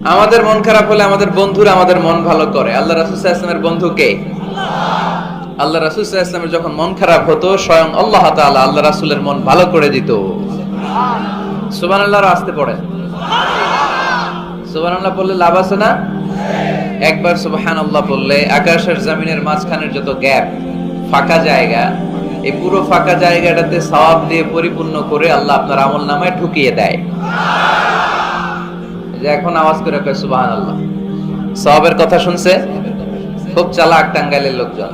আমাদের মন খারাপ হলে আমাদের বন্ধুরা আমাদের মন ভালো করে। আল্লাহ রাসুল ইসলামের বন্ধু কে? আল্লাহ রাসুল ইসলামের যখন মন খারাপ হতো, স্বয়ং আল্লাহ তাআলা আল্লাহ রাসুলের মন ভালো করে দিত। সুবান আল্লাহর আসতে পড়ে সুবান আল্লাহ বললে লাভ আছে না? একবার সুবহান আল্লাহ বললে আকাশের জমিনের মাঝখানের যত গ্যাপ, ফাঁকা জায়গা, এই পুরো ফাঁকা জায়গাটাতে সওয়াব দিয়ে পরিপূর্ণ করে আল্লাহ আপনার আমল নামায় ঢুকিয়ে দেয়। এখন আওয়াজ করে কয় সুবহান আল্লাহ সওয়াবের কথা শুনছে? খুব চালাক টাঙ্গাইলের লোকজন।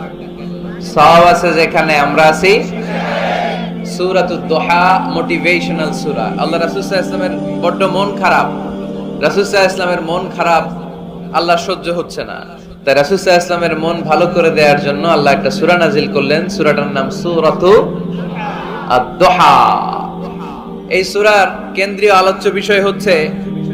সওয়াব আছে যেখানে আমরা আছি। সূরাতুদ দোহা মোটিভেশনাল সূরা। আল্লাহ সাল্লাল্লাহু আলাইহি বড্ড মন খারাপ। আলাইহি ওয়াসাল্লামের মন খারাপ, আল্লাহ সহ্য হচ্ছে না। তাই আলাইহি ওয়াসাল্লামের মন ভালো করে দেওয়ার জন্য আল্লাহ একটা সূরা নাজিল করলেন। সুরাটার নাম সূরাতু আদ-দোহা। এই সূরার কেন্দ্রীয় আলোচ্য বিষয় হচ্ছে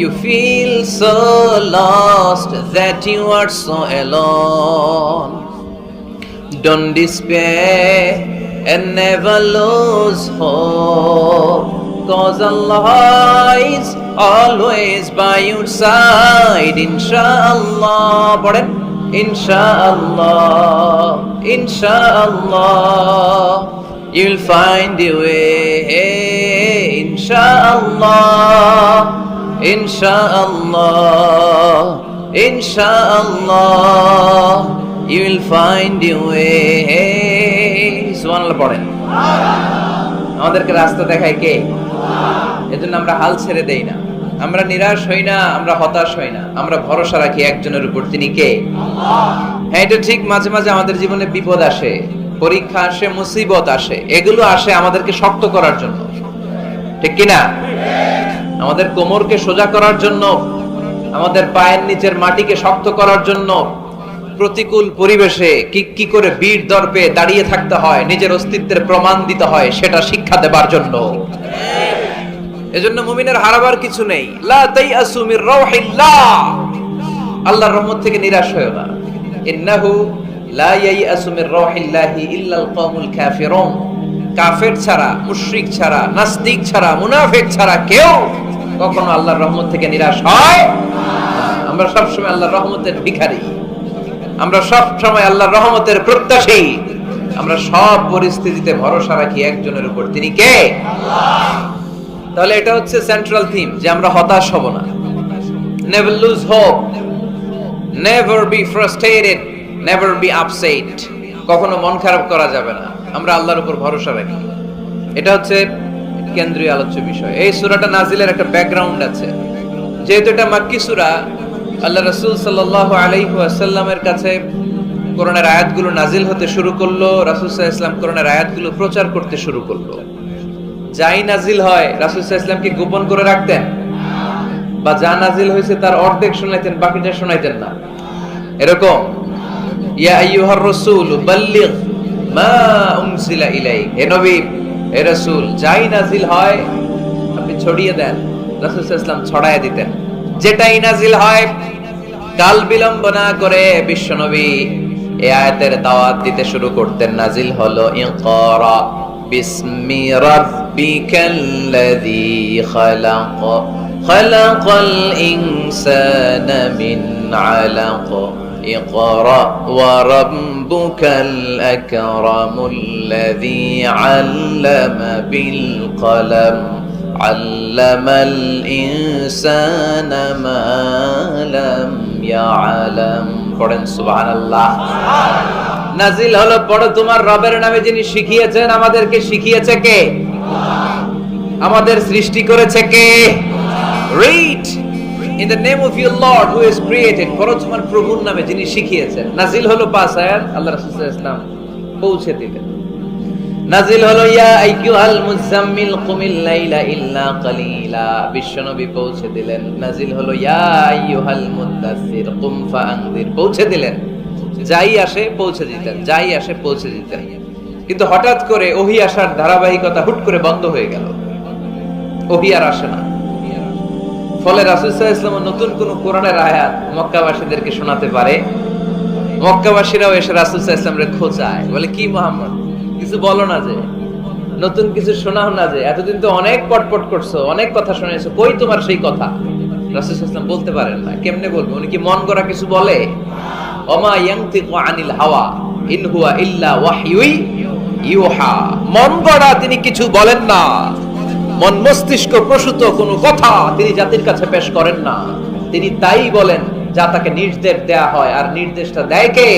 You feel so lost that you are so alone. Don't despair and never lose hope. Cause Allah is always by your side. Inshallah. Inshallah. Inshallah. You'll find your way. Inshallah. Inshallah, Inshallah, you will find your way. সুবহানাল্লাহ পড়েন। আমাদেরকে রাস্তা দেখায় কে? এজন্য আমরা হাল ছেড়ে দেই না। আমরা নিরাশ হই না আমরা হতাশ হই না। আমরা ভরসা রাখি একজনের উপর তিনি কে? হ্যাঁ এটা ঠিক মাঝে মাঝে আমাদের জীবনে বিপদ আসে পরীক্ষা আসে মুসিবত আসে এগুলো আসে আমাদেরকে শক্ত করার জন্য। ঠিক কিনা? আমাদের কোমরকে সোজা করার জন্য, আমাদের পায়ের নিচের মাটিকে শক্ত করার জন্য প্রতিকূল পরিবেশে কি কি করে বীর দর্পে দাঁড়িয়ে থাকতে হয়, নিজের অস্তিত্বের প্রমাণ দিতে হয়, সেটা শিক্ষা দেবার জন্য। এজন্য মুমিনের হারাবার কিছু নেই। লা তাইয়াসু মির রাউহিল্লাহ। আল্লাহর রহমত থেকে নিরাশ হয়ো না। ইন্নাহু লা ইয়াইয়াসু মির রাউহিল্লাহি ইল্লাল কওমুল কাফিরুন। কাফের ছাড়া, মুশরিক ছাড়া, নাস্তিক ছাড়া, মুনাফিক ছাড়া কেউ কখনো আল্লাহর রহমত থেকে নিরাশ হয়? আমরা সব সময় আল্লাহর রহমতের ভিখারি। আমরা সব সময় আল্লাহর রহমতের প্রত্যাশী। আমরা সব পরিস্থিতিতে ভরসা রাখি একজনের উপর। তিনি কে? তাহলে এটা হচ্ছে সেন্ট্রাল থিম যে আমরা হতাশ হব না। Never lose hope never be frustrated never be upset কখনো মন খারাপ করা যাবে না। আমরা আল্লাহর উপর ভরসা রাখি। এটা হচ্ছে কেন্দ্রীয় আলোচ্য বিষয়। এই সূরাটা নাজিলের একটা ব্যাকগ্রাউন্ড আছে। যেহেতু এটা মাক্কি সূরা, আল্লাহ রাসূল সাল্লাল্লাহু আলাইহি কাছে কোরআনের আয়াতগুলো নাজিল হতে শুরু করল, রাসূল আলাইহি ওয়াসাল্লাম কোরআনের আয়াতগুলো প্রচার করতে শুরু করল। যাই নাজিল হয়, রাসূল সাল্লাল্লাহু আলাইহি কি গোপন করে রাখতেন, বা যা নাজিল হয়েছে তার অর্ধেক শোনাইতেন, বাকিটা শোনাইতেন না। এরকম, ইয়া আইয়ুহার রাসূল, বাল্লিগ মা উনজিলা ইলাইক। হে নবী হে রাসূল, যাই নাজিল হয়, আপনি ছড়িয়ে দেন, রাসূল সাল্লাল্লাহু ছড়ায় দিতেন। যেটাই নাজিল হয়, কাল বিলম্ব না করে বিশ্বনবী এই আয়াতের দাওয়াত দিতে শুরু করতেন। নাজিল হলো ইকরা বিসমি রাব্বিকাল্লাযী খালাক, খালাকাল ইনসানা মিন আলাক। اقرأ وربك الأكرم الذي علم بالقلم علم الإنسان ما لم يعلم পড়েন সুবহানাল্লাহ নাজিল হলো পড়ো তোমার রবের নামে যিনি শিখিয়েছেন আমাদেরকে শিখিয়েছে কে আমাদের সৃষ্টি করেছে কে read in the name of your lord who is created তোমার প্রভুর নামে যিনি শিখিয়েছেন, নাজিল হলো পাঁচ আয়াত, আল্লাহ ওয়াসাল্লাম পৌঁছে দিলেন। নাজিল হলো, ইয়া আইয়ুহাল মুজাম্মিল কুমিল লাইলা ইল্লা কালিলা। বিশ্বনবী পৌঁছে দিলেন। নাজিল হলো, ইয়া আইয়ুহাল পৌঁছে দিলেন। যাই আসে, পৌঁছে দিতেন। যাই আসে, পৌঁছে দিতেন। কিন্তু হঠাৎ করে ওহি আসার ধারাবাহিকতা হুট করে বন্ধ হয়ে গেল। ওহি আর আসে না। ফলে রাসূল সাল্লাল্লাহু আলাইহি নতুন কোন কোরআনের আয়াত মক্কাবাসীদেরকে শোনাতে পারে। মক্কাবাসীরাও এসে রাসূল আলাইহি ওয়াসাল্লামকে খোঁচায়, বলে, কি মোহাম্মদ? কিছু বলো না যে, নতুন কিছু শোনাও না যে, এতদিন তো অনেক পটপট করছ, অনেক কথা শুনেছো, কই তোমার সেই কথা? রাসূল আলাইহি বলতে পারেন না, কেমনে বলব? উনি কি মন করা কিছু বলে? ওমা ইয়ানতিকু আনিল হাওয়া, ইন হুয়া ইল্লা ওয়াহয়ুই ইউহা। মন গড়া তিনি কিছু বলেন না। মন মস্তিষ্ক প্রসূত কোনো কথা তিনি জাতির কাছে পেশ করেন না। তিনি তাই বলেন, যা তাকে নির্দেশ দেয়া হয়, আর নির্দেশটা দেয় কে?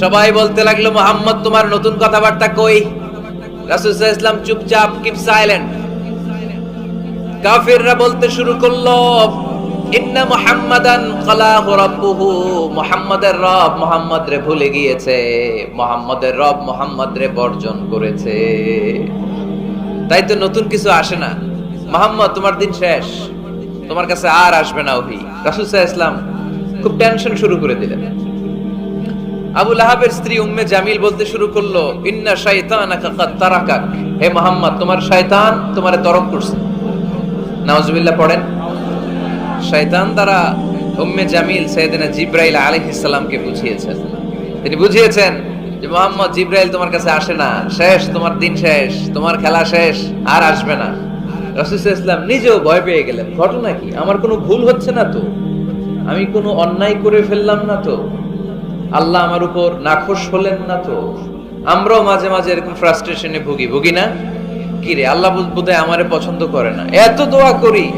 সবাই বলতে লাগল, মোহাম্মদ, তোমার নতুন কথাবার্তা কই? রাসূল ইসলাম চুপচাপ কিপ সাইলেন্ট কাফিররা বলতে শুরু করল, ইন্না মুহাম্মাদান খালাহু রাব্বুহু। মুহাম্মাদের রব মুহাম্মদ রে ভুলে গিয়েছে, মুহাম্মাদের রব মুহাম্মদ রে বর্জন করেছে। তাই তো নতুন কিছু আসে না। মোহাম্মদ, তোমার দিন শেষ। তোমার কাছে আর আসবে না ওহি। রাসূল ইসলাম খুব টেনশন শুরু করে দিলেন। আবু লাহাবের স্ত্রী উম্মে জামিল বলতে শুরু করল, ইন্না শাইতানাকা কাদ তারাকাক। হে মোহাম্মদ, তোমার শয়তান তোমারে তরক করছে। নাউজুবিল্লাহ পড়েন। শয়তান দ্বারা উম্মে জামিল সাইয়েদনা জিব্রাইল আলাইহিস সালামকে বুঝিয়েছেন। তিনি বুঝিয়েছেন যে মোহাম্মদ জিব্রাইল তোমার কাছে আসে না, শেষ, তোমার দিন শেষ, তোমার খেলা শেষ, আর আসবে না। রাসূল ইসলাম নিজেও ভয় পেয়ে গেলেন, ঘটনা কি? আমার কোনো ভুল হচ্ছে না তো? আমি কোনো অন্যায় করে ফেললাম না তো? আল্লাহ আমার উপর নাখোশ হলেন না তো? আমরাও মাঝে মাঝে এরকম ফ্রাস্ট্রেশনে ভুগি ভুগি না? কি রে, আল্লাহ বোধহয় আমারে পছন্দ করে না। এত দোয়া করি,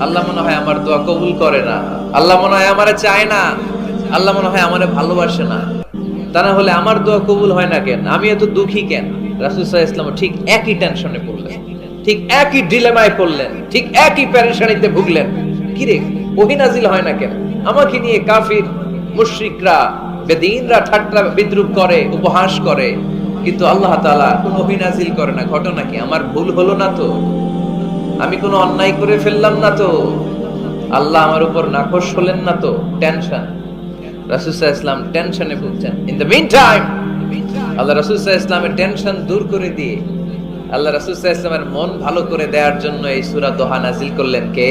আল্লাহ মনে হয় আমার দোয়া কবুল করে না। আল্লাহ মনে হয় আমারে চায় না। আল্লাহ মনে হয় আমারে ভালোবাসে না। তা না হলে আমার দোয়া কবুল হয় না কেন? আমি এত দুঃখী কেন? রাসুল সাল্লাহ ইসলাম ঠিক একই টেনশনে পড়লেন, ঠিক একই ডিলেমায় পড়লেন, ঠিক একই প্যারেশানিতে ভুগলেন। কি রে ওহিনাজিল হয় না কেন? আমাকে নিয়ে কাফির, মুশরিকরা, বেদিনরা, ঠাট্টা বিদ্রুপ করে, উপহাস করে। কিন্তু আল্লাহ তাআলা কোনো অভিনাজিল করে না। ঘটনা কি? আমার ভুল হলো না তো? আমি কোনো অন্যায় করে ফেললাম না তো? আল্লাহ আমার উপর নাখোশ হলেন না তো? টেনশন রাসূলুল্লাহ ইসলাম টেনশনে ভুগছেন। ইন দ্য মিন টাইম আল্লাহ রাসূলুল্লাহ ইসলামের টেনশন দূর করে দিয়ে, আল্লাহ রাসূলুল্লাহ ইসলামের মন ভালো করে দেওয়ার জন্য এই সূরা দোহা নাজিল করলেন কে?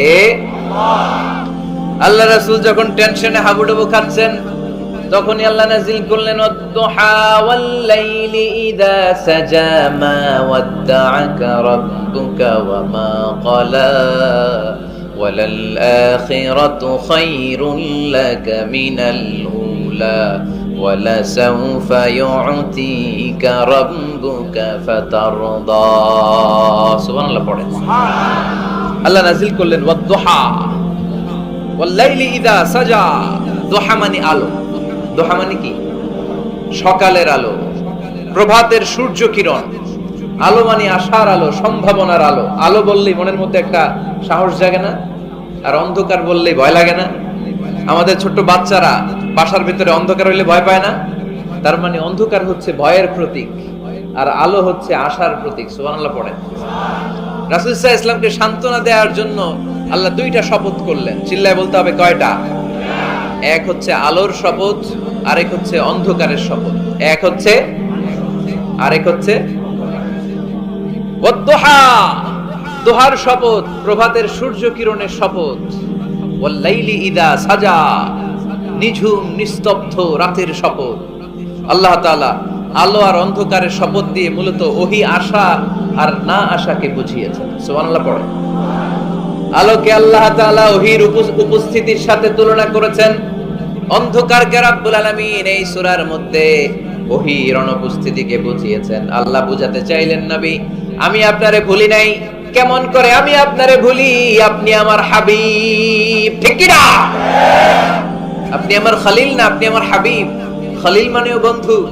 আল্লাহ রাসূল যখন টেনশনে হাবুডুবু খাচ্ছেন, তখনই আল্লাহ নাজিল করলেন ওয়াদ-দুহা ওয়াল-লাইলি ইযা সাজা মা ওয়াদ্দা'াকা রাব্বুকা ওয়া মা ক্বালা। ওয়ালাল-আখিরাতু খায়রুল লাকা মিনাল উলা ولسوف يعطيك ربك فترضى سبحان الله পড়েন আল্লাহ নাজিল করলেন ওয়াদ-দুহা ওয়াল-লাইলি ইযা সাজা দোহা মানে আলো দোহা মানে কি সকালের আলো প্রভাতের সূর্য কিরণ আলো মানে আশার আলো, সম্ভাবনার আলো। আলো বললেই মনের মধ্যে একটা সাহস জাগে না, আর অন্ধকার বললেই ভয় লাগে না। আমাদের ছোট্ট বাচ্চারা বাসার ভিতরে অন্ধকার হইলে ভয় পায় না। তার মানে অন্ধকার হচ্ছে ভয়ের প্রতীক, আর আলো হচ্ছে আশার প্রতীক। সুবহানাল্লাহ পড়ে রাসূল সাল্লাল্লাহু ইসলামকে সান্ত্বনা দেওয়ার জন্য আল্লাহ দুইটা শপথ করলেন। চিল্লায় বলতে হবে কয়টা? এক হচ্ছে আলোর শপথ, আরেক হচ্ছে অন্ধকারের শপথ। এক হচ্ছে, আরেক হচ্ছে দোহার শপথ, প্রভাতের সূর্য কিরণের শপথ। ওয়াল-লাইলি ইদা সাজা। নিঝুম, নিস্তব্ধ রাতের শপথ। আল্লাহ তাআলা আলো আর অন্ধকারের শপথ দিয়ে মূলত ওহি, আশা আর না আশাকে বুঝিয়েছেন। সুবহানাল্লাহ, পড়ে। আলোকে আল্লাহ তাআলা ওহির উপ- উপস্থিতির সাথে তুলনা করেছেন। অন্ধকারকে রাব্বুল আলামিন এই সূরার মধ্যে ওহির অনুপস্থিতিকে বুঝিয়েছেন। আল্লাহ বুঝাতে চাইলেন নবী আমি আপনারে ভুলি নাই। কেমন করে আমি আপনারে ভুলি? আপনি আমার হাবিব। ঠিক না? আপনি আমার খলিল না, আপনি আমার হাবিব। খলিল মানেও বন্ধু,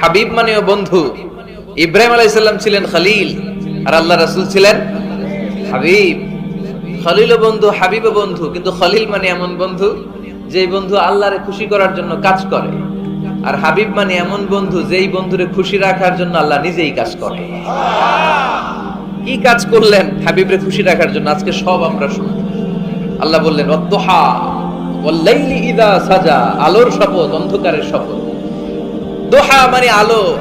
হাবিব মানেও বন্ধু। ইব্রাহিম আলাইহিস সালাম ছিলেন খলিল, আর আল্লাহ রাসূল ছিলেন হাবিব। খলিল বন্ধু হাবিব বন্ধু, কিন্তু খলিল মানে এমন বন্ধু যে বন্ধু আল্লাহরে খুশি করার জন্য কাজ করে। আর হাবিব মানে এমন বন্ধু যেই বন্ধুরে খুশি রাখার জন্য আল্লাহ নিজেই কাজ করে। কি কাজ করলেন হাবিবরে খুশি রাখার জন্য? আজকে সব আমরা শুনব। আল্লাহ বললেন অদ্দোহা ওয়াল্লাইলি ইদা সাজা আলোর শপথ অন্ধকারের শপথ। দোহা মানে আলো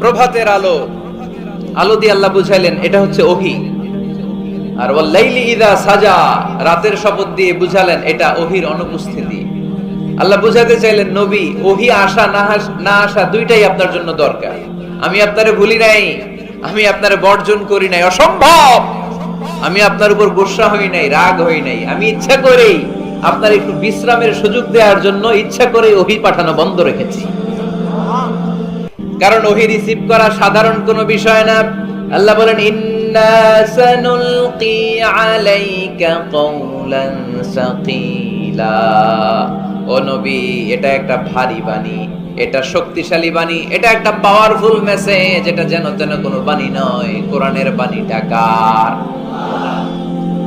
প্রভাতের আলো। আলো দিয়ে আল্লাহ বুঝাইলেন এটা হচ্ছে ওহি। আর ওয়াল্লাইলি ইদা সাজা রাতের শপথ দিয়ে বুঝালেন এটা ওহির অনুপস্থিতি। আল্লাহ বুঝাতে চাইলেন, নবী, ওহি আসা না আসা দুইটাই আপনার জন্য দরকার। আমি আপনারে ভুলি নাই, আমি আপনারে বর্জন করি নাই, অসম্ভব! আমি আপনার উপর গোসা হই নাই, রাগ হই নাই। আমি ইচ্ছা করেই আপনার একটু বিশ্রামের সুযোগ দেওয়ার জন্য ইচ্ছা করে ওহি পাঠানো বন্ধ রেখেছি। কারণ ওহি রিসিভ করা সাধারণ কোনো বিষয় না। আল্লাহ বলেন, ইন্না সানুলকি আলাইকা কওলান সাকিলা। ও নবী, এটা একটা ভারী বাণী, এটা শক্তিশালী বাণী, এটা একটা পাওয়ারফুল মেসেজ এটা যেন যেন কোনো বাণী নয়, কোরআনের বাণীটা কার?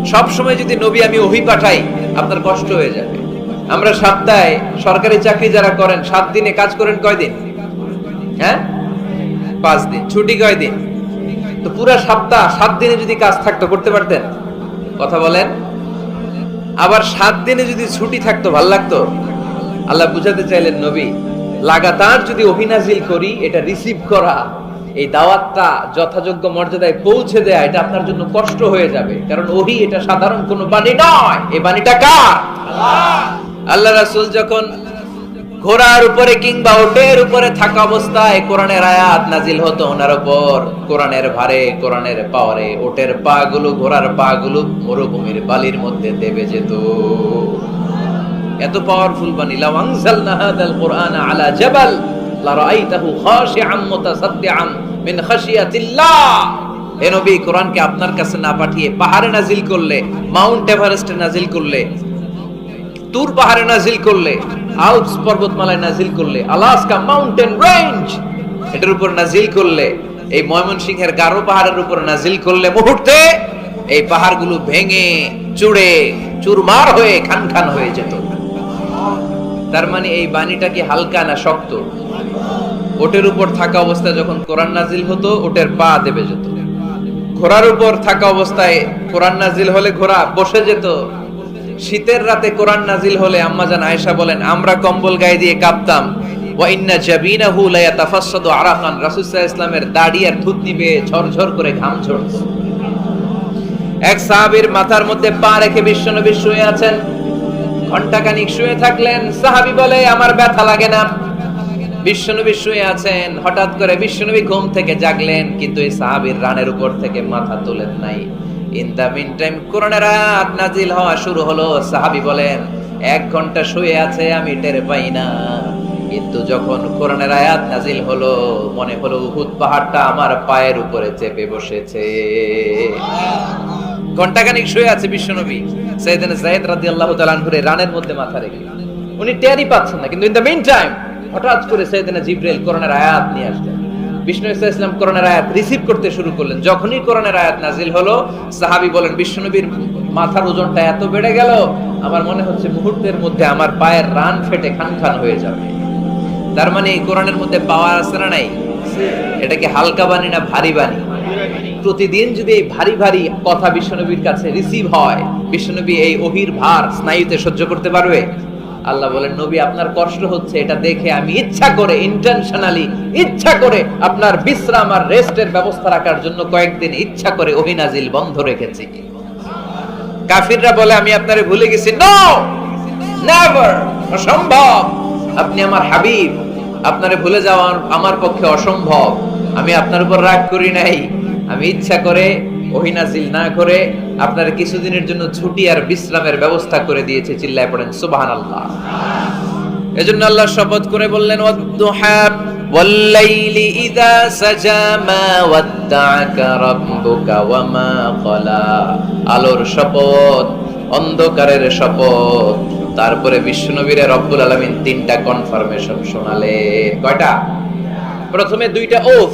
সব সময় যদি নবী আমি ওহি পাঠাই, আপনার কষ্ট হয়ে যাবে। আমরা সপ্তাহে সরকারি চাকরি যারা করেন, সাত দিনে কাজ করেন কয়দিন হ্যাঁ? পাঁচ দিন। ছুটি কয়দিন তো পুরা সপ্তাহ, সাত দিনে যদি কাজ থাকতো, করতে পারতেন? কথা বলেন। আবার সাত দিনে যদি ছুটি থাকতো, ভালো লাগতো? আল্লাহ বুঝাতে চাইলেন নবী লাগাতার যদি অভিনাজিল করি এটা রিসিভ করা এই দাওয়াতটা যথাযোগ্য মর্যাদায় পৌঁছে দেয়া এটা আপনার জন্য কষ্ট হয়ে যাবে। কারণ ওহি এটা সাধারণ কোনো বাণী নয়। এই বাণীটা কার? আল্লাহ। রাসূল যখন ঘোড়ার উপরে কিংবা ওটের উপরে থাকা অবস্থায় কোরআনের আয়াত নাজিল হতো ওনার উপর কোরআনের ভারে কোরআনের পাওয়ারে ওটের পা গুলো ঘোড়ার পা গুলো মরুভূমির বালির মধ্যে দেবে যেত। এত পাওয়ারফুল বাণী লাউ আনজালনা হাদাল কোরআন আলা জাবাল লারাআইতাহু খাশিআম মুতাসাদ্দিআন মিন খাশিয়াতিল্লাহ। হে নবী, কোরআনকে আপনার কাছে না পাঠিয়ে পাহাড়ে নাজিল করলে, মাউন্ট এভারেস্টে নাজিল করলে, তুর পাহাড়ে নাজিল করলে, আলপস পর্বতমালায় নাজিল করলে, আলাস্কা মাউন্টেন রেঞ্জ, এটার উপর নাজিল করলে, এই ময়মনসিংহের গারো পাহাড়ের উপর নাজিল করলে মুহূর্তে, এই পাহাড়গুলো ভেঙে, চুড়ে, চুরমার হয়ে খান খান হয়ে যেত। তার মানে এই বাণীটা কি হালকা না শক্ত? ওটের উপর থাকা অবস্থায় যখন কোরআন নাজিল হতো, ওটের পা দেবে যেত। ঘোড়ার উপর থাকা অবস্থায় কোরআন নাজিল হলে ঘোড়া বসে যেত। শীতের রাতে কোরআন নাজিল হলে আম্মাজান আয়েশা বলেন, আমরা কম্বল গায়ে দিয়ে কাঁপতাম। ওয়া ইন্না জাবিনাহু লা ইয়াতাফাসসাদু আরাকান রাসূল ওয়াসাল্লামের দাড়ি আর থুতনি বেয়ে ঝরঝর করে ঘাম ঝরতো এক সাহাবীর মাথার মধ্যে পা রেখে বিশ্বনবী শুয়ে আছেন। ঘন্টাখানিক শুয়ে থাকলেন, সাহাবী বলে, আমার ব্যথা লাগে না। বিশ্বনবী শুয়ে আছেন, হঠাৎ করে বিশ্বনবী ঘুম থেকে জাগলেন, কিন্তু এই সাহাবীর রানের উপর থেকে মাথা তোলেন নাই। ইন দা মিন টাইম কোরআনের আয়াত নাজিল হওয়া শুরু হলো। সাহাবী বলেন, এক ঘণ্টা শুয়ে আছে, আমি টের পাই না। কিন্তু যখন কোরআনের আয়াত নাজিল হলো, মনে হলো উহুদ পাহাড়টা আমার পায়ের উপরে চেপে বসেছে। ঘন্টাখানিক শুয়ে আছে বিশ্বনবী আনহুর এই রানের মধ্যে মাথা রেখে উনি পাচ্ছেন না, কিন্তু ইন দ্য টাইম হঠাৎ করে কোরআনের আয়াত নিয়ে আসলেন। বিষ্ণু ইসা ইসলাম কোরআনের আয়াত রিসিভ করতে শুরু করলেন। যখনই কোরআনের আয়াত নাজিল হলো, সাহাবী বলেন মাথার ওজনটা এত বেড়ে গেল, আমার মনে হচ্ছে মুহূর্তের মধ্যে আমার পায়ের রান ফেটে খান খান হয়ে যাবে। তার মানে এই কোরআনের মধ্যে পাওয়ার আছে না নাই? এটা কি হালকা বাণী না ভারী বাণী? প্রতিদিন যদি এই ভারী ভারী কথা বিশ্বনবীর কাছে রিসিভ হয়, বিশ্বনবী এই অহির ভার স্নায়ুতে সহ্য করতে পারবে? আল্লাহ বলেন, নবী, আপনার কষ্ট হচ্ছে, এটা দেখে আমি ইচ্ছা করে ইন্টেনশনালি ইচ্ছা করে আপনার বিশ্রাম আর রেস্টের ব্যবস্থা রাখার জন্য কয়েকদিন ইচ্ছা করে অহিনাজিল বন্ধ রেখেছি। কাফিররা বলে, আমি আপনারে ভুলে গেছি। নো নেভার অসম্ভব! আপনি আমার হাবিব। আপনারে ভুলে যাওয়া আমার পক্ষে অসম্ভব। আমি আপনার উপর রাগ করি নাই। আমি ইচ্ছা করে, ওহিনাজিল না করে আপনার কিছুদিনের জন্য ছুটি আর বিশ্রামের ব্যবস্থা করে দিয়েছে চিল্লায় পড়েন সুবাহান আল্লাহ এজন্য আল্লাহ শপথ করে বললেন ওয়াল্লাইলি ইযা সাজা মা ওয়াদ্দাআকা রাব্বুকা ওয়া আলোর শপথ, অন্ধকারের শপথ। তারপরে বিশ্বনবীরে রব্বুল আলামিন তিনটা কনফার্মেশন শোনালেন। কয়টা? প্রথমে দুইটা ওফ।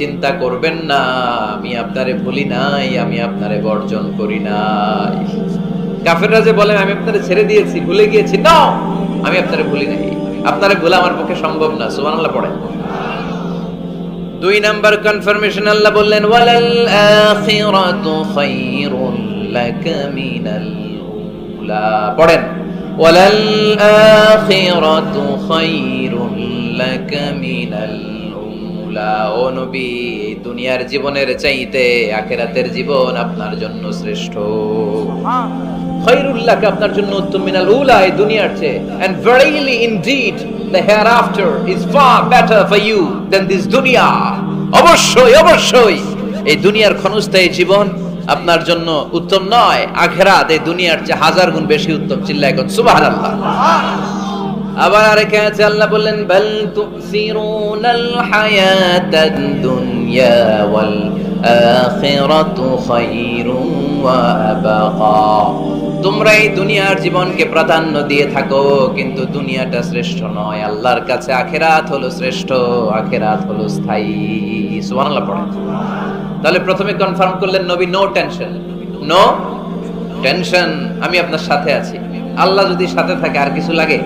চিন্তা করবেন না, আমি আপনারে ভুলি নাই, আমি আপনারে বর্জন করি নাই। কাফেররা যে বলে আমি আপনারে ছেড়ে দিয়েছি, ভুলে গিয়েছি, না, আমি আপনারে ভুলি নাই। আপনারে ভুলা আমার পক্ষে সম্ভব না, সুবহানাল্লাহ পড়েন। দুই নাম্বার কনফার্মেশন আল্লাহ বললেন, ওয়ালাল আখিরাতু খায়রুল লাকা মিনাল উলা। পড়েন। আখিরাতু খায়রুল লাকা মিনাল উলা। ও নবী দুনিয়ার জীবনের চাইতে আখিরাতের জীবন আপনার জন্য শ্রেষ্ঠ। খায়রুল লাকা আপনার জন্য উত্তম মিনাল উলা এই দুনিয়ার চেয়ে। And verily indeed the hereafter is far better for you than this দুনিয়া অবশ্যই অবশ্যই। এই দুনিয়ার ক্ষণস্থায়ী জীবন আপনার জন্য উত্তম নয়। আখেরাত এই দুনিয়ার চেয়ে হাজার গুণ বেশি উত্তম চিল্লা এখন সুবহানাল্লাহ। আবার আরেকে আছে, আল্লাহ বললেন, বাল হায়াতাদ দুনিয়া ওয়াল আখিরাতু খায়রুম ওয়া আবাকা। তোমরা এই দুনিয়ার জীবনকে প্রাধান্য দিয়ে থাকো, কিন্তু দুনিয়াটা শ্রেষ্ঠ নয়। আল্লাহর কাছে আখেরাত হলো শ্রেষ্ঠ, আখেরাত হলো স্থায়ী। সুবহানাল্লাহ পড়ে তাহলে প্রথমে কনফার্ম করলেন নবী নো টেনশন নো টেনশন আমি আপনার সাথে আছি। আল্লাহ যদি সাথে থাকে, আর কিছু লাগে?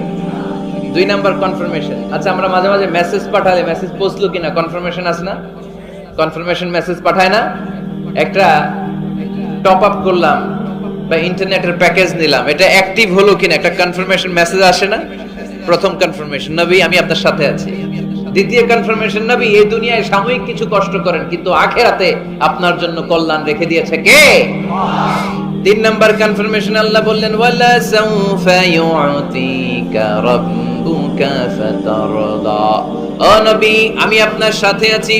দুই নাম্বার কনফার্মেশন আচ্ছা আমরা মাঝে মাঝে মেসেজ পাঠালে মেসেজ পৌঁছলো কিনা? কনফার্মেশন আছে না? কনফার্মেশন মেসেজ পাঠায় না? একটা টপ আপ করলাম বা ইন্টারনেটের প্যাকেজ নিলাম। এটা অ্যাক্টিভ হলো কিনা? একটা কনফার্মেশন মেসেজ আসে না? প্রথম কনফার্মেশন নবী, আমি আপনার সাথে আছি। দ্বিতীয় কনফার্মেশন নবী, এই দুনিয়ায় সাময়িক কিছু কষ্ট করেন, কিন্তু আখেরাতে আপনার জন্য কল্যাণ রেখে দিয়েছে কে? তিন নাম্বার কনফার্মেশন আল্লাহ বললেন, ওয়ালা সাউফা ইউতিকা রাব্বুকা ফাতারদা। ও নবী, আমি আপনার সাথে আছি।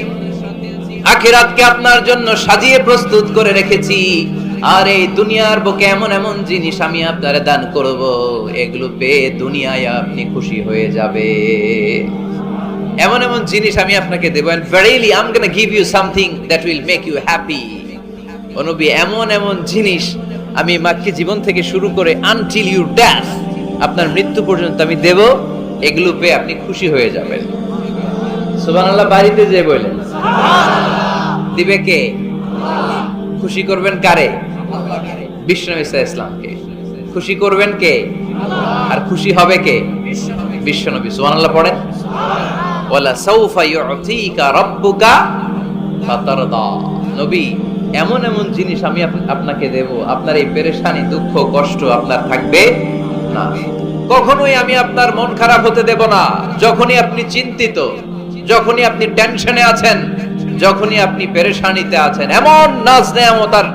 আখিরাতকে আপনার জন্য সাজিয়ে প্রস্তুত করে রেখেছি। আর এই দুনিয়ার বুকে এমন এমন জিনিস আমি আপনারে দান করব, এগুলো পেয়ে দুনিয়ায় আপনি খুশি হয়ে যাবে এমন এমন জিনিস আমি আপনাকে দেবো and verily I am gonna give you something that will make you happy নবী এমন এমন জিনিস আমি মাকে জীবন থেকে শুরু করে আনটিল ইউ ড্যাথ আপনার মৃত্যু পর্যন্ত আমি দেব এগুলো পেয়ে আপনি খুশি হয়ে যাবেন। সুবহানাল্লাহ বাড়িতে যে বললেন। দিবে কে? খুশি করবেন কারে? বিষ্ণু ইসা ইসলামকে। খুশি করবেন কে? আর খুশি হবে কে? বিশ্ব নবী সুবহানাল্লাহ পড়েন। এমন এমন জিনিস আমি আপনাকে দেব, আপনার এই পেরেশানি, দুঃখ, কষ্ট আপনার থাকবে না। কখনোই আমি আপনার মন খারাপ হতে দেব না। যখনই আপনি চিন্তিত, যখনই আপনি টেনশনে আছেন, যখনই আপনি পেরেশানিতে আছেন, এমন নাজ নেয়ামতার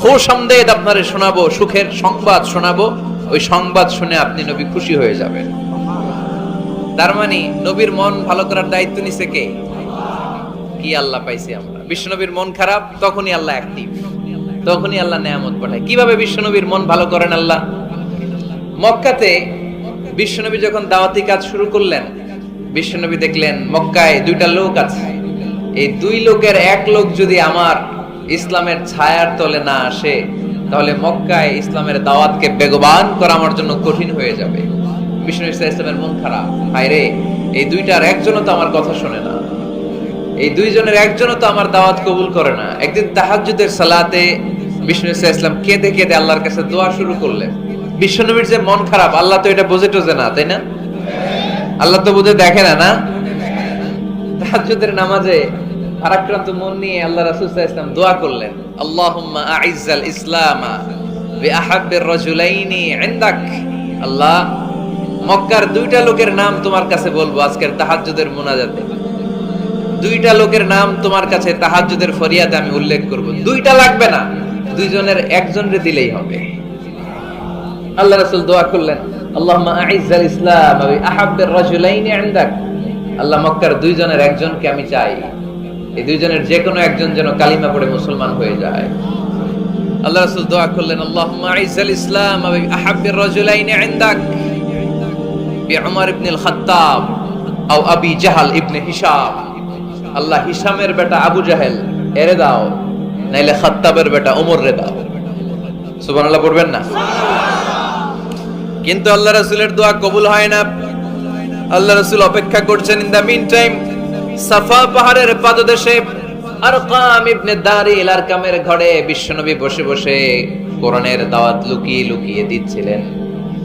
খুশামদেদ আপনারে শোনাবো, সুখের সংবাদ শোনাবো, ওই সংবাদ শুনে আপনি নবী খুশি হয়ে যাবেন। তার মানে নবীর মন ভালো করার দায়িত্ব নিছে কে? কি আল্লাহ পাইছি আমরা? বিশ্বনবীর মন খারাপ, তখনই আল্লাহ অ্যাক্টিভ তখনই আল্লাহ নেয়ামত পাঠায়। কীভাবে বিশ্বনবীর মন ভালো করেন আল্লাহ? মক্কাতে বিশ্বনবী যখন দাওয়াতি কাজ শুরু করলেন বিশ্বনবী দেখলেন মক্কায় দুইটা লোক আছে। এই দুই লোকের এক লোক যদি আমার ইসলামের ছায়ার তলে না আসে, তাহলে মক্কায় ইসলামের দাওয়াতকে বেগবান করা আমার জন্য কঠিন হয়ে যাবে। বিষ্ণু ইসলামের মন খারাপ। হায় এই দুইটার একজনও তো আমার কথা শোনে না। এই দুইজনের একজনও তো আমার দাওয়াত কবুল করে না। একদিন তাহাজ্জুদের সালাতে বিষ্ণু ইসলাম কেঁদে কেঁদে আল্লাহর কাছে দোয়া শুরু করলেন। বিশ্বনবীর যে মন খারাপ, আল্লাহ তো এটা বোঝে টোঝে না, তাই না? আল্লাহ তো বুঝে দেখে না না? তাহাজ্জুদের নামাজে ফারাক্রান্ত মন নিয়ে আল্লাহ রাসূল ওয়াসাল্লাম দোয়া করলেন, আল্লাহুম্মা আইজ্জাল ইসলামা বিআহাব্বির রাজুলাইনি আল্লাহ মক্কার দুইটা লোকের নাম তোমার কাছে বলব, আজকের তাহাজ্জুদের মুনাজাতে। দুইটা লোকের নাম তোমার কাছে তাহাজ্জুদের ফরিয়াদে আমি উল্লেখ করব। দুইটা লাগবে না, দুইজনের একজনরে দিলেই হবে। আল্লাহ রাসূল দোয়া করলেন, আল্লাহুম্মা আইজ্জাল ইসলাম ওয়া আহাব্বির রাজুলাইনি ইনদাক। আল্লাহ মক্কার দুইজনের একজনকে আমি চাই। এই দুইজনের যে কোনো একজন যেন কালিমা পড়ে মুসলমান হয়ে যায়। আল্লাহ রাসূল দোয়া করলেন, আল্লাহুম্মা আইজ্জাল ইসলাম ওয়া আহাব্বির রাজুলাইনি ইনদাক। বিউমর ইবনে আল খাত্তাব আও আবি জাহাল ইবনে হিশাম। আল্লাহ হিশামের বেটা আবু জাহেল, এরে দাও, নাইলে খাত্তাবের বেটা ওমর রে দাও। সুবহানাল্লাহ পড়বেন না? কিন্তু আল্লাহ রাসূলের দোয়া কবুল হয় না। আল্লাহ রাসূল অপেক্ষা করছেন, ইন দা মিন টাইম সাফা পাহাড়ের পাদদেশে আরকাম ইবনে দারিল আরকামের ঘরে বিশ্বনবী বসে বসে কোরআনের দাওয়াত লুকিয়ে লুকিয়ে দিচ্ছিলেন।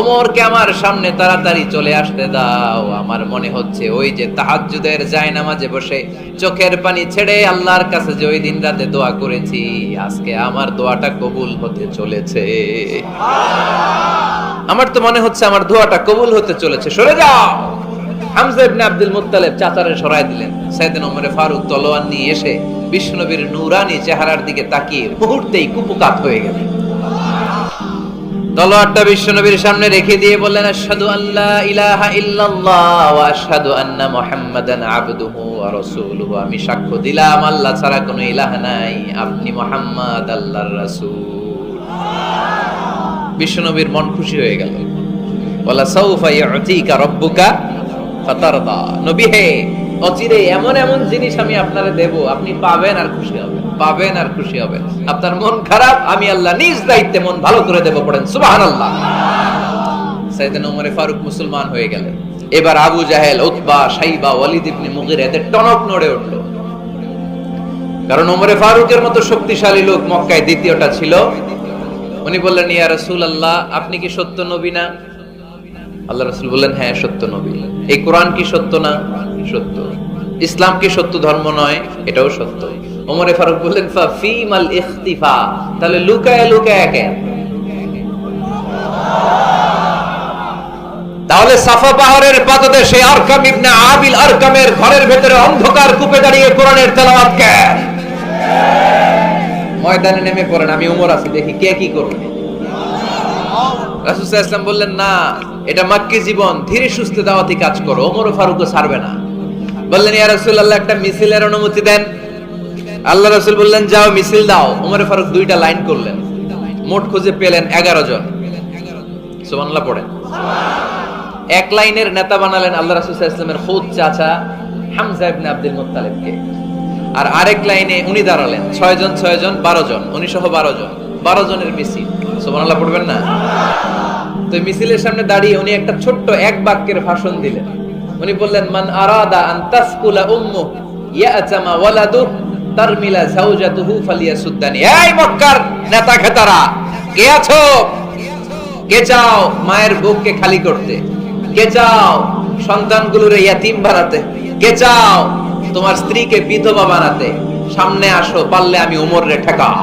ওমরকে আমার সামনে তাড়াতাড়ি চলে আসতে দাও। আমার মনে হচ্ছে ওই যে তাহাজ্জুদের জায়নামাজে বসে চোখের পানি ছেড়ে আল্লাহর কাছে যে ওই দিন রাতে দোয়া করেছি, আজকে আমার দোয়াটা কবুল হতে চলেছে। আমার তো মনে হচ্ছে আমার দোয়াটা কবুল হতে চলেছে। সরে যাও। হামজা ইবনে আব্দুল মুত্তালিব চাচারে সরায় দিলেন। সাইয়েদনা ওমরে ফারুক তলোয়ার নিয়ে এসে বিষ্ণুনবীর নূরানী চেহারার দিকে তাকিয়ে মুহূর্তেই কুপুকাত হয়ে গেলেন। তলোয়ারটা বিশ্বনবীর সামনে রেখে দিয়ে বললেন, আশহাদু আল্লাহ ইলাহা ইল্লাল্লাহ ওয়া আশহাদু আন্না মুহাম্মাদান আবদুহু ওয়া রাসূলুহু। আমি সাক্ষ্য দিলাম, আল্লাহ ছাড়া কোনো ইলাহ নাই, আপনি মুহাম্মদ আল্লাহর রাসূল। বিশ্বনবীর মন খুশি হয়ে গেল। ওয়ালা সাউফা ইউতিকা রাব্বুকা ফাতারদা। নবী হে অচিরে এমন এমন জিনিস আমি আপনারে দেব, আপনি পাবেন আর খুশি হবেন। পাবেন আর খুশি হবেন। আপনার মন খারাপ, আমি আল্লাহ নিজ দায়িত্বে মন ভালো করে দেব পড়েন। সুবহানাল্লাহ। সাইয়েদনা ওমরে ফারুক মুসলমান হয়ে গেলেন। এবার আবু জাহেল, উতবা সাইবা ওয়ালিদ ইবনে মুগিরা এদের টনক নড়ে উঠল। কারণ ওমরে ফারুকের মতো শক্তিশালী লোক মক্কায় দ্বিতীয়টা ছিল। উনি বললেন, ইয়া রাসূলুল্লাহ, আপনি কি সত্য নবী না? আল্লাহ রাসূল বললেন হ্যাঁ সত্য নবী। এই কোরআন কি সত্য না? সত্য। ইসলাম কি সত্য ধর্ম নয়? এটাও সত্য। ওমরে ফারুক বললেন ইখতিফা। তাহলে লুকায় লুকায় কেন তাহলে সাফা পাহাড়ের পাদদেশে আরকাম ইবনে আবিল আরকামের ঘরের ভেতরে অন্ধকার কূপে দাঁড়িয়ে কোরআনের তেলাওয়াত কেন ময়দানে নেমে পড়েন। আমি উমর আছি, দেখি কে কি করবে। রাসূল সাল্লাল্লাহু ইসলাম বললেন, না এটা মাক্কি জীবন, ধীরে সুস্থে দাওয়াতি কাজ করো, ওমর ফারুকও ছাড়বে না। বললেন, ইয়া রাসূলুল্লাহ, একটা মিছিলের অনুমতি দেন। আল্লাহ রাসূল বললেন, যাও, মিছিল দাও। ওমর ফারুক দুইটা লাইন করলেন। মোট খুঁজে পেলেন এগারো জন। সুবহানাল্লাহ, পড়েন। এক লাইনের নেতা বানালেন আল্লাহ রাসূল ওয়াসাল্লামের খুদ চাচা হামজা ইবনে আব্দুল মুত্তালিবকে। আর আরেক লাইনে উনি দাঁড়ালেন, ছয় জন ছয় জন, বারো জন। উনি সহ বারো জন। বারো জনের মিছিল। সুবহানাল্লাহ, পড়বেন না? তো মিছিলের সামনে দাঁড়িয়ে উনি একটা ছোট্ট এক বাক্যের ভাষণ দিলেন। উনি বললেন, মান আরাদা আন তাসকুলা উম্মু ইয়াতামা ওয়ালাদু তারমিলা জাওজাতুহু ফালিয়াসুদ্দানি। এই মক্কার নেতা খেতারা কে আছো? কে চাও মায়ের বুককে খালি করতে? কে চাও সন্তানগুলোর ইয়াতিম বানাতে? কে চাও তোমার স্ত্রীকে বিধবা বানাতে? সামনে আসো, পারলে আমি উমরে ঠেকাও।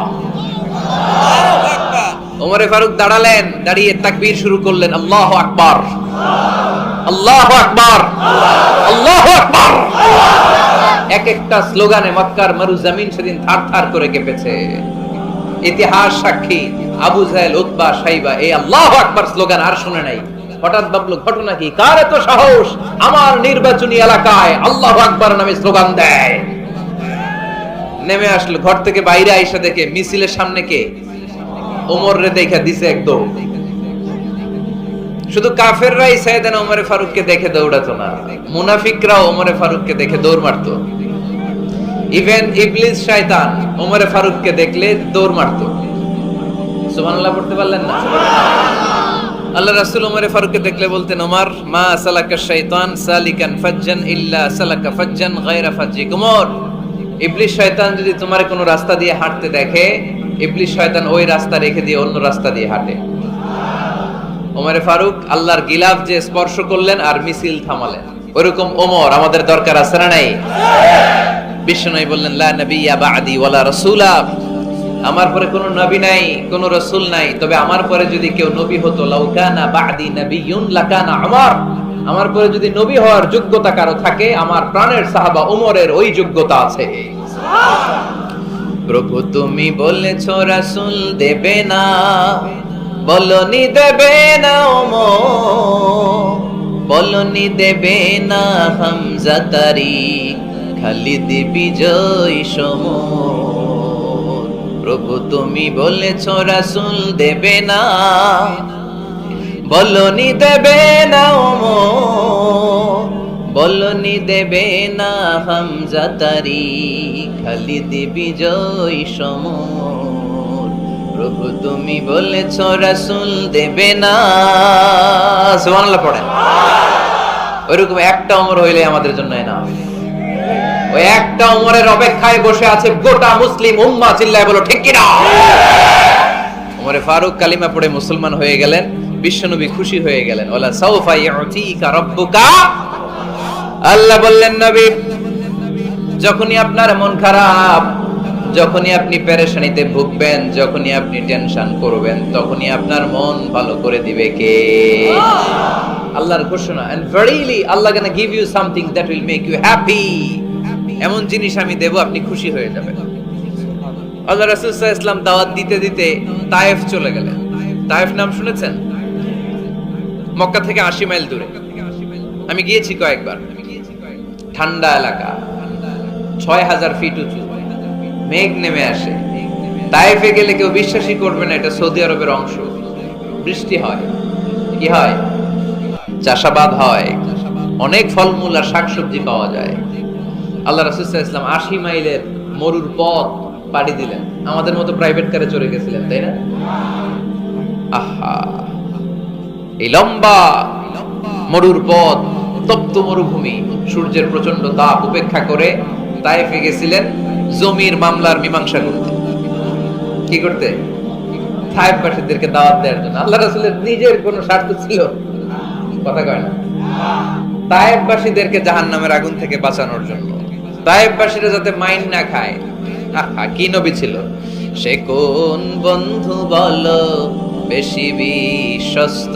ওমরে ফারুক দাঁড়ালেন, দাঁড়িয়ে তাকবীর শুরু করলেন, আল্লাহ আকবার। আল্লাহ আকবার। আল্লাহ আকবার। এক একটা স্লোগানে মক্কার মরু জমিন সেদিন থার থার করে কেঁপেছে। ইতিহাস সাক্ষী, আবু জাহেল, উতবা, সাইবা, এই আল্লাহ আকবার স্লোগান আর শুনে নাই। হঠাৎ ভাবলো, ঘটনা কি? কার এত সাহস? আমার নির্বাচনী এলাকায় আল্লাহ আকবার নামে স্লোগান দেয়। নেমে আসলো, ঘর থেকে বাইরে আইসা দেখে, মিছিলের সামনে কে? ওমর রে দেখা দিছে একদম। শুধু কাফেররাই ওমরে ফারুককে দেখে দৌড়াতো না, মুনাফিকরাও ওমরে ফারুককে দেখে দৌড় ইভেন ইবলিস শয়তান ওমরে ফারুককে দেখলে দৌড় সুবহানাল্লাহ পড়তে পারলেন না? আল্লাহ রাসূল ওমরে ফারুককে দেখলে বলতেন, ওমর, মা সালাকা শাইতান সালিকান ফাজ্জান ইল্লা সালাকা ফাজ্জান গায়রা ফাজ্জিক। ওমর ইবলিস শয়তান যদি তোমার কোনো রাস্তা দিয়ে হাঁটতে দেখে ইবলিস শয়তান ওই রাস্তা রেখে দিয়ে অন্য রাস্তা দিয়ে হাঁটে। ওমরে ফারুক আল্লাহর গিলাফ যে স্পর্শ করলেন আর মিছিল থামালেন। ওরকম ওমর আমাদের দরকার আছে না নাই? বিশ্বনবী বললেন, লা নবিয়্যা বাদি ওয়ালা রাসূলা। আমার পরে কোনো নবী নাই, কোনো রসুল নাই। তবে আমার পরে যদি কেউ নবী হতো লাউকানা বাদি নবিয়ুন লাকানা আমার আমার পরে যদি নবী হওয়ার যোগ্যতা কারও থাকে, আমার প্রাণের সাহাবা ওমরের ওই যোগ্যতা আছে। প্রভু তুমি বলেছ রাসূল দেবে না। বলনি দেবে না ওমর বলনি দেবে না হামজা তারি, খালিদ বিজয় সমর প্রভু তুমি বলেছ রাসূল দেবে না। বলনি দেবে না ওমর বলনি দেবে না হামজা তারি খালিদ বিজয় সমর প্রভু তুমি বলেছ, রাসূল দেবে না। সুবহানাল্লাহ পড়েন। ওইরকম একটা ওমর হইলে আমাদের জন্য না ওই একটা ওমরের অপেক্ষায় বসে আছে গোটা মুসলিম উম্মা, চিল্লায় বলো, ঠিক কিনা? ওমরে ফারুক কালিমা পড়ে মুসলমান হয়ে গেলেন, বিশ্বনবী খুশি হয়ে গেলেন। ওলা সাউফা ইউতিকা রাব্বুকা আল্লাহ বললেন, নবী, যখনই আপনার মন খারাপ, যখনই আপনি পেরেশানিতে ভুগবেন, যখনই আপনি টেনশন করবেন, তখনই আপনার মন ভালো করে দিবে কে? আল্লাহর ঘোষণা। And verily Allah gonna give you something that will make you happy এমন জিনিস আমি দেব, আপনি খুশি হয়ে যাবেন। আল্লাহ রাসূল ইসলাম দাওয়াত দিতে দিতে তায়েফ চলে গেলেন। তায়েফ নাম শুনেছেন? মক্কা থেকে আশি মাইল দূরে। আমি গিয়েছি কয়েকবার। ঠান্ডা এলাকা। ছয় হাজার ফিট উঁচু। মেঘ নেমে আসে। তাইফে গেলে কেউ বিশ্বাসই করবে না, এটা সৌদি আরবের অংশ। বৃষ্টি হয়। কি হয়? চাষাবাদ হয়। অনেক ফলমূল আর শাকসবজি পাওয়া যায়। আল্লাহ রাসুল্লাহ ইসলাম আশি মাইলের মরুর পথ পাড়ি দিলেন। আমাদের মতো প্রাইভেট কারে চলে গেছিলেন, তাই না? আহা! এই লম্বা মরুর পথ মরুভূমি। সূর্যের প্রচণ্ড তাপ উপেক্ষা করে তাইফে গেছিলেন জমির মামলার মীমাংসা করতে। কি করতে? দাওয়াত দেওয়ার জন্য। আল্লাহ রাসূলের নিজের কোনো স্বার্থ ছিল। কথা কয় না। তাইফবাসীদেরকে জাহান্নামের আগুন থেকে বাঁচানোর জন্য। তাইফবাসীরা যাতে মাইন না খায়। কি নবী ছিল? সে কোন বন্ধু বলো, বেশি বিশ্বস্ত।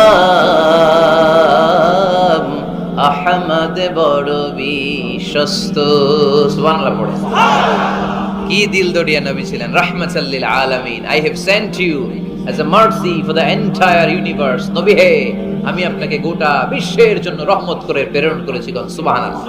আহমদ বড় বিশ্বস্ত। সুবহানাল্লাহ, পড়ে। কি দিল দড়িয়া নবী ছিলেন? রাহমাতাল্লিল আলামিন। I have sent you as a mercy for the entire universe নবী হে, আমি আপনাকে গোটা বিশ্বের জন্য রহমত করে প্রেরণ করেছি সুবহানাল্লাহ।